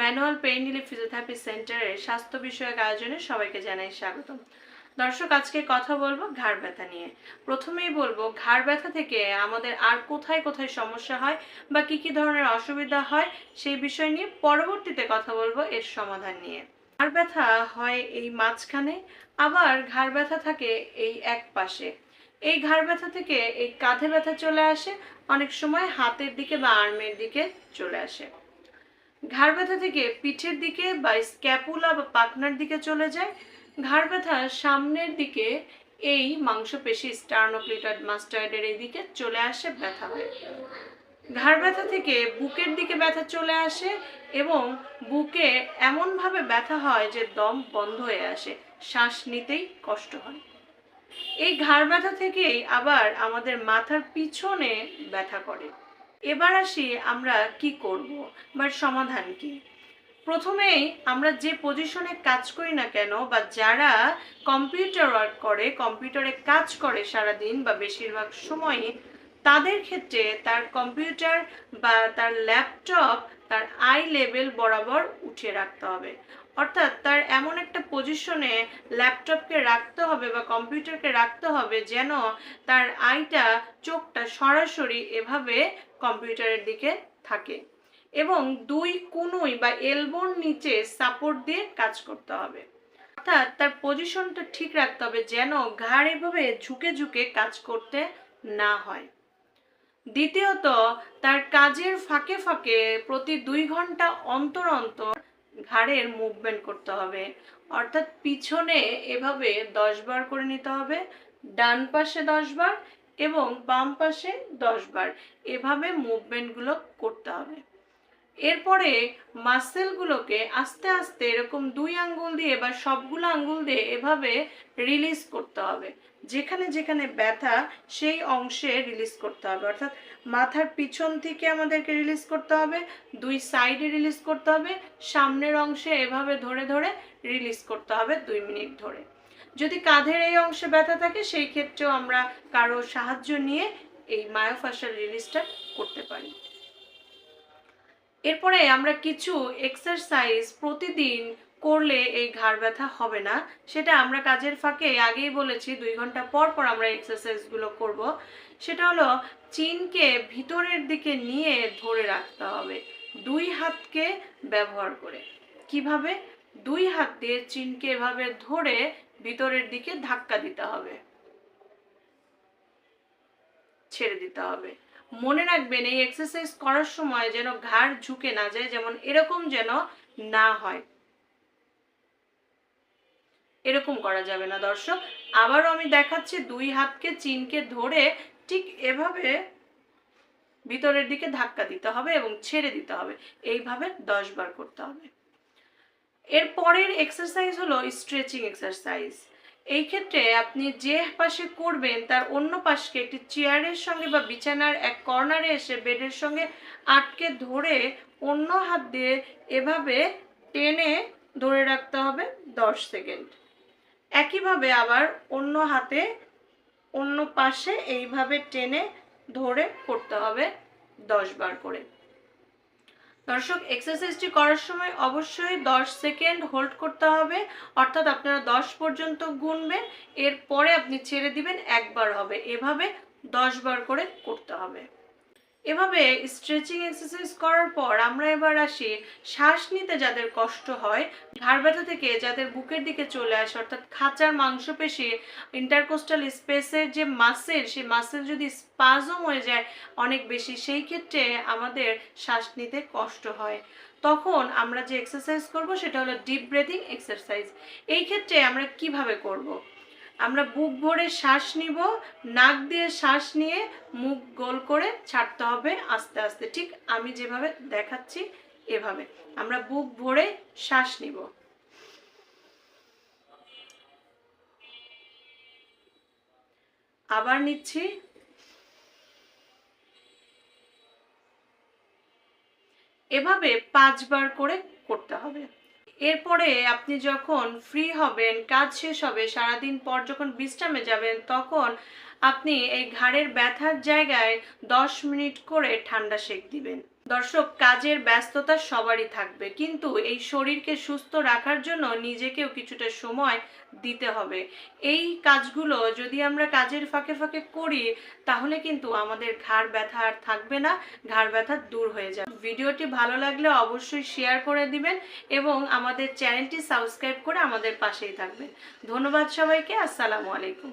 Manual pain relief physiotherapy সেন্টারের স্বাস্থ্য বিষয়ক আয়োজনে সবাইকে জানাই স্বাগতম। দর্শক, আজকে কথা বলব ঘাড় ব্যথা নিয়ে। প্রথমেই বলব, ঘাড় ব্যথা থেকে আমাদের আর কোথায় কোথায় সমস্যা হয় বা কি কি ধরনের অসুবিধা হয় সেই বিষয় নিয়ে পরবর্তীতে কথা বলব এর সমাধান নিয়ে। ঘাড় ব্যথা হয় এই মাঝখানে, আবার ঘাড় ব্যথা থাকে এই এক পাশে। এই ঘাড় ব্যথা থেকে এই কাঁধে ব্যথা চলে আসে, অনেক সময় হাতের দিকে বা আর্মের দিকে চলে আসে। ঘাড় ব্যথা থেকে পিঠের দিকে বা স্ক্যাপুলা বা পাকনার দিকে চলে যায়। ঘাড় ব্যথা সামনের দিকে এই মাংসপেশি স্টার্নোক্লিটয়েড মাস্টয়েডের এই দিকে চলে আসে ব্যথা হয়। ঘাড় ব্যথা থেকে বুকের দিকে ব্যথা চলে আসে এবং বুকে এমনভাবে ব্যথা হয় যে দম বন্ধ হয়ে আসে, শ্বাস নিতেই কষ্ট হয়। এই ঘাড় ব্যথা থেকেই আবার আমাদের মাথার পিছনে ব্যথা করে। এবার আসি আমরা কি করব বা সমাধান কি? প্রথমেই আমরা যে পজিশনে কাজ করি না কেন বা যারা কম্পিউটার ওয়ার্ক করে কম্পিউটারে কাজ করে সারাদিন বা বেশিরভাগ সময়ই, তাদের ক্ষেত্রে তার কম্পিউটার বা তার ল্যাপটপ তার আই লেভেল বরাবর উঠিয়ে রাখতে হবে। অর্থাৎ তার এমন একটা পজিশনে ল্যাপটপকে রাখতে হবে বা কম্পিউটারকে রাখতে হবে যেন তার আইটা, চোখটা সরাসরি এভাবে কম্পিউটারের দিকে থাকে এবং দুই কুনুই বা এলবোর নিচে সাপোর্ট দিয়ে কাজ করতে হবে। অর্থাৎ তার পজিশনটা ঠিক রাখতে হবে যেন ঘাড় এভাবে ঝুঁকে ঝুঁকে কাজ করতে না হয়। দ্বিতীয়ত, তার কাজের ফাঁকে ফাঁকে প্রতি দুই ঘণ্টা অন্তর অন্তর ঘাড়ের মুভমেন্ট করতে হবে। অর্থাৎ পিছনে এভাবে দশ বার করে নিতে হবে, ডান পাশে দশ বার এবং বাম পাশে দশ বার। এভাবে মুভমেন্টগুলো করতে হবে। এরপরে মাসেলগুলোকে আস্তে আস্তে এরকম দুই আঙ্গুল দিয়ে বা সবগুলো আঙ্গুল দিয়ে এভাবে রিলিজ করতে হবে। যেখানে যেখানে ব্যথা, সেই অংশে রিলিজ করতে হবে। অর্থাৎ মাথার পিছন থেকে আমাদেরকে রিলিজ করতে হবে, দুই সাইডে রিলিজ করতে হবে, সামনের অংশে এভাবে ধরে ধরে রিলিজ করতে হবে দুই মিনিট ধরে। যদি কাঁধের এই অংশে ব্যথা থাকে, সেই ক্ষেত্রেও আমরা কারও সাহায্য নিয়ে এই মায়োফাসাল রিলিজটা করতে পারি। এরপরে আমরা কিছু এক্সারসাইজ প্রতিদিন করলে এই ঘাড় ব্যথা হবে না। সেটা আমরা কাজের ফাঁকে আগেই বলেছি, দুই ঘণ্টা পর পর আমরা এক্সারসাইজগুলো করব। সেটা হলো চিনকে ভিতরের দিকে নিয়ে ধরে রাখতে হবে। দুই হাতকে ব্যবহার করে। কীভাবে? দুই হাত দিয়ে চিনকে এভাবে ধরে ভিতরের দিকে ধাক্কা দিতে হবে। ছেড়ে দিতে হবে। মনে রাখবেন, এই এক্সারসাইজ করার সময় যেন ঘাড় ঝুঁকে না যায়, যেমন এরকম যেন না হয়। এরকম করা যাবে না, দর্শক। আবারও আমি দেখাচ্ছি, দুই হাতকে চিনকে ধরে ঠিক এভাবে ভিতরের দিকে ধাক্কা দিতে হবে এবং ছেড়ে দিতে হবে। এইভাবে দশ বার করতে হবে। এর পরের এক্সারসাইজ হলো স্ট্রেচিং এক্সারসাইজ এই ক্ষেত্রে আপনি যে পাশে করবেন, তার অন্য পাশকে একটি চেয়ারের সঙ্গে বা বিছানার এক কর্নারে এসে বেডের সঙ্গে আটকে ধরে অন্য হাত দিয়ে এভাবে টেনে ধরে রাখতে হবে দশ সেকেন্ড। একইভাবে আবার অন্য হাতে অন্য পাশে এইভাবে টেনে ধরে করতে হবে দশ বার করে। দর্শক এক্সারসাইজটি করার সময় অবশ্যই দশ সেকেন্ড হোল্ড করতে হবে। অর্থাৎ আপনারা দশ পর্যন্ত গুনবেন, এরপরে আপনি ছেড়ে দিবেন, একবার হবে। এভাবে দশ বার করে করতে হবে। এভাবে স্ট্রেচিং এক্সারসাইজ করার পর আমরা এবার আসি শ্বাস নিতে যাদের কষ্ট হয়, ঘাড় ব্যথা থেকে যাদের বুকের দিকে চলে আসে, অর্থাৎ খাঁচার মাংসপেশি ইন্টারকোস্টাল স্পেসের যে মাসেল সেই মাসেল যদি স্পাজম হয়ে যায় অনেক বেশি, সেই ক্ষেত্রে আমাদের শ্বাস নিতে কষ্ট হয় তখন আমরা যে এক্সারসাইজ করব সেটা হলো ডিপ ব্রেথিং এক্সারসাইজ এই ক্ষেত্রে আমরা কীভাবে করব। আমরা বুক ভরে শ্বাস নিব, নাক দিয়ে শ্বাস নিয়ে মুখ গোল করে ছাড়তে হবে আস্তে আস্তে। ঠিক আমি যেভাবে দেখাচ্ছি, এভাবে। আমরা বুক ভরে শ্বাস নিব। আবার নিচ্ছি। এভাবে পাঁচবার করে করতে হবে। এরপরে আপনি যখন ফ্রি হবেন, কাজ শেষ হবে, সারাদিন পর যখন বিশ্রামে যাবেন, তখন আপনি এই ঘাড়ের ব্যথার জায়গায় দশ মিনিট করে ঠান্ডা সেক দিবেন। দর্শক, কাজের ব্যস্ততা সবারই থাকবে। কিন্তু এই শরীরকে সুস্থ রাখার জন্য নিজেকেও কিছুটা সময় দিতে হবে। এই কাজগুলো যদি আমরা কাজের ফাঁকে ফাঁকে করি, তাহলে কিন্তু আমাদের ঘাড় ব্যথা আর থাকবে না, ঘাড় ব্যথা দূর হয়ে যাবে। ভিডিওটি ভালো লাগলে অবশ্যই শেয়ার করে দিবেন এবং আমাদের চ্যানেলটি সাবস্ক্রাইব করে আমাদের পাশেই থাকবেন। ধন্যবাদ সবাইকে, আসসালামু আলাইকুম।